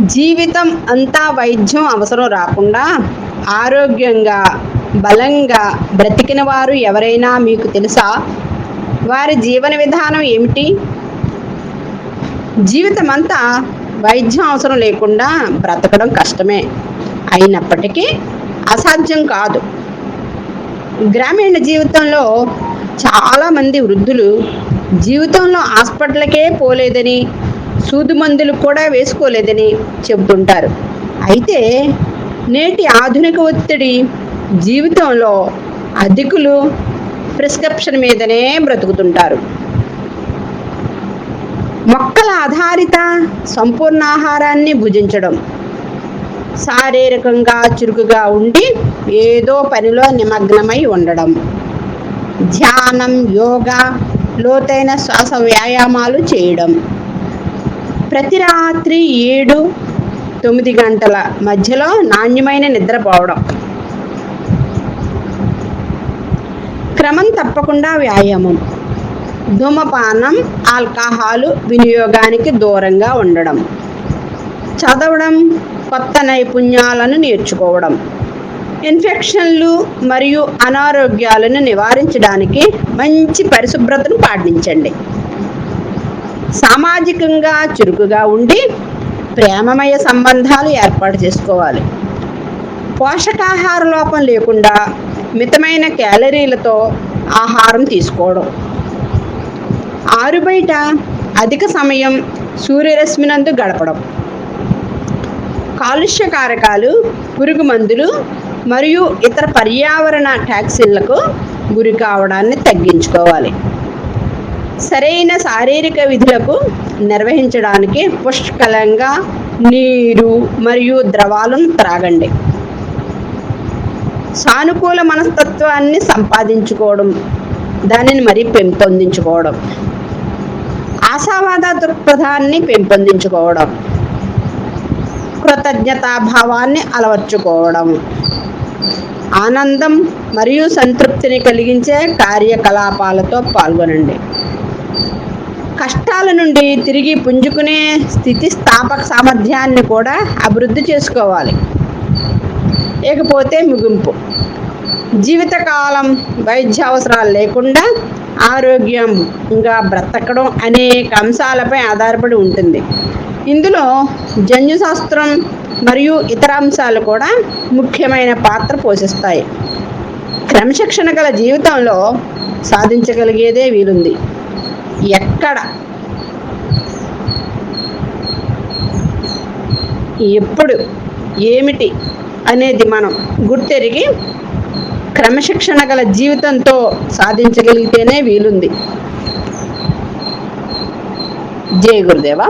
జీవితం అంతా వైద్యం అవసరం రాకుండా ఆరోగ్యంగా బలంగా బ్రతికిన వారు ఎవరైనా మీకు తెలుసా? వారి జీవన విధానం ఏమిటి? జీవితం అంతా వైద్యం అవసరం లేకుండా బ్రతకడం కష్టమే. అయినప్పటికీ అసాధ్యం కాదు. గ్రామీణ జీవితంలో చాలామంది వృద్ధులు జీవితంలో హాస్పిటల్కే పోలేదని సూది మందులు కూడా వేసుకోలేదని చెబుతుంటారు అయితే నేటి ఆధునిక ఒత్తిడి జీవితంలో అధికులు ప్రిస్క్రిప్షన్ మీదనే బ్రతుకుతుంటారు. మొక్కల ఆధారిత సంపూర్ణ ఆహారాన్ని భుజించడం శారీరకంగా చురుకుగా ఉండి ఏదో పనిలో నిమగ్నమై ఉండడం ధ్యానం యోగా లోతైన శ్వాస వ్యాయామాలు చేయడం. ప్రతి రాత్రి ఏడు తొమ్మిది గంటల మధ్యలో నాణ్యమైన నిద్రపోవడం క్రమం తప్పకుండా వ్యాయామం. ధూమపానం ఆల్కహాలు వినియోగానికి దూరంగా ఉండడం. చదవడం కొత్త నైపుణ్యాలను నేర్చుకోవడం. ఇన్ఫెక్షన్లు మరియు అనారోగ్యాలను నివారించడానికి మంచి పరిశుభ్రతను పాటించండి. సామాజికంగా చురుకుగా ఉండి ప్రేమమయ సంబంధాలు ఏర్పాటు చేసుకోవాలి. పోషకాహార లోపం లేకుండా మితమైన క్యాలరీలతో ఆహారం తీసుకోవడం. ఆరుబయట అధిక సమయం సూర్యరశ్మినందు గడపడం. కాలుష్య కారకాలు పురుగు మందులు మరియు ఇతర పర్యావరణ ట్యాక్సీలకు గురి కావడాన్ని తగ్గించుకోవాలి. సరైన శారీరక విధులకు నిర్వహించడానికి పుష్కలంగా నీరు మరియు ద్రవాలను త్రాగండి. సానుకూల మనస్తత్వాన్ని సంపాదించుకోవడం దానిని మరి పెంపొందించుకోవడం ఆశావాద దృక్పథాన్ని పెంపొందించుకోవడం కృతజ్ఞతాభావాన్ని అలవర్చుకోవడం ఆనందం మరియు సంతృప్తిని కలిగించే కార్యకలాపాలతో పాల్గొనండి. కష్టాల నుండి తిరిగి పుంజుకునే స్థితిస్థాపక సామర్థ్యాన్ని కూడా అభివృద్ధి చేసుకోవాలి. ఇకపోతే ముగింపు. జీవితకాలం వైద్య అవసరాలు లేకుండా ఆరోగ్యంగా బ్రతకడం అనేక అంశాలపై ఆధారపడి ఉంటుంది. ఇందులో జన్యుశాస్త్రం మరియు ఇతర అంశాలు కూడా ముఖ్యమైన పాత్ర పోషిస్తాయి. క్రమశిక్షణ గల జీవితంలో సాధించగలిగేదే వీలుంది. ఎక్కడ? ఎప్పుడు? ఏమిటి? అనేది మనం గుర్తెరిగి క్రమశిక్షణ గల జీవితంతో సాధించగలిగితేనే వీలుంది. జయ గురుదేవా.